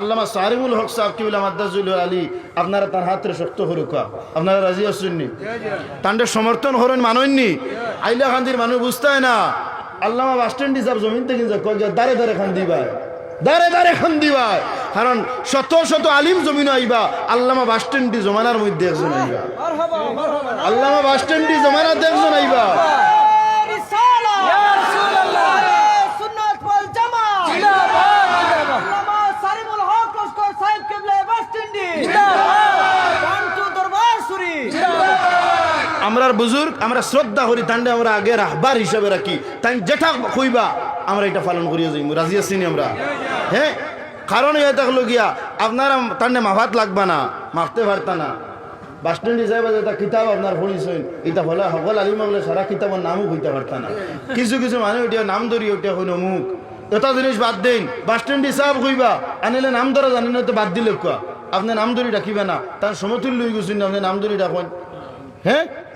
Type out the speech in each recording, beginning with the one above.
আল্লামা সারিমুল হক সাহেব কিবুল মাদ্দাজুল আলী, আপনারা তার হাতের শক্ত হরুকা আপনারা রাজি আসছেননি তান্ডে সমর্থন হরেন মানননি আইলা খান্দির মানুষ বুঝতায় না। আল্লামা বাস স্ট্যান্ড হিসাব জমিন থেকে দাঁড়ে দাঁড়ে খান দিবাই দাঁড়ে দাঁড়ে খান দিবাই কারণ শত শত আলিম জমিন আইবা, আল্লামা বাস স্ট্যান্ডি জমানার মধ্যে একজন আইবা। আল্লামা বাস স্ট্যান্ডি জমানার একজন আইবা। আমরার বুজুর্গ, আমরা শ্রদ্ধা করি তান্ডে আমরা আগে রাহবার হিসাবে রাখি। তাই যেটা কইবা, আমরা এটা পালন করিয়া যাই রাজি আছি আমরা? হ্যাঁ? কারণ ইয়ে থাকল গিয়া আপনারা তান্ডে মাভাত লাগবা না মাখতে পারতা না। বাস স্ট্যান্ড হিসাবে যেটা কিতাব আপনার পড়িছেন। এটা হলে সকল আলিম বলে সারা কিতাবের নামও কইতে পারতা না। কিছু কিছু মানুষ ওটা নাম ধরি ওটা হইল অমুক, এটা জিনিস বাদ দিন। বাস স্ট্যান্ড হিসাব কইবা, আনিলে নাম ধরা জানি না তো বাদ দিলে কোয়া আপনি নাম ধরি রাখিবে না। তার সমতুল্য হয়ে গেছেন আপনি নাম ধরি রাখেন হ্যাঁ?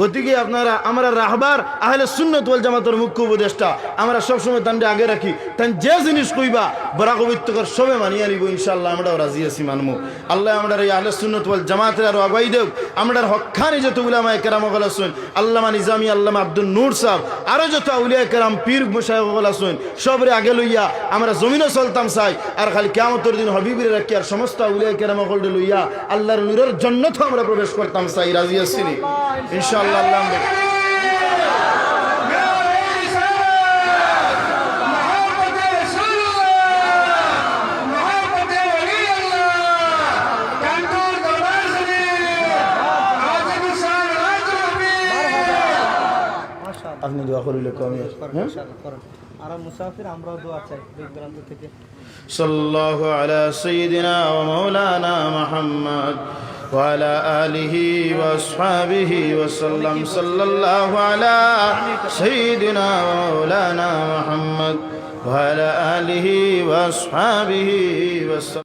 গতিকে আপনারা, আমরা রাহবার আহলে সুন্নত ওয়াল জামাতের মুখ্য উপদেষ্টা। আমরা সবসময় তান্ডে আগে রাখি। তাই যে জিনিস কইবা বরা কবিত্বকর সবে মানিয়ে নিব ইনশাল্লাহ আমরাও রাজি আছি, মানমু। আল্লাহ আমরা এই আহলে সুন্নত ওয়াল জামাতের আরও আগাই দেব আমরা হক্কানি যত উলামায়ে কেরাম গলা শুন আল্লামা নিজামি, আল্লামা আব্দুল নূর সাহেব, আরও যত আউলিয়া কেরাম, পীর মুশাইখ গলা শুন সবরে আগে লইয়া আমরা জমিনও চলতাম চাই, আর খালি কেমতর দিন হবিবিরে রাখি, আর সমস্ত আউলিয়া কেরাম গলডে লইয়া আল্লাহর নূরের জন্নত আমরা প্রবেশ করতাম চাই, রাজি আছি নি? sallallahu alaihi আপনি দোয়া করলে কমে আমরা মুসাফির আমরা দোয়া চাই বিক্রান্ত থেকে সাল্লাল্লাহু আলা সাইয়্যিদিনা ওয়া মাওলানা মুহাম্মদ وعلى آله وأصحابه وسلم صلى الله على سيدنا ومولانا محمد وعلى آله وأصحابه وسلم.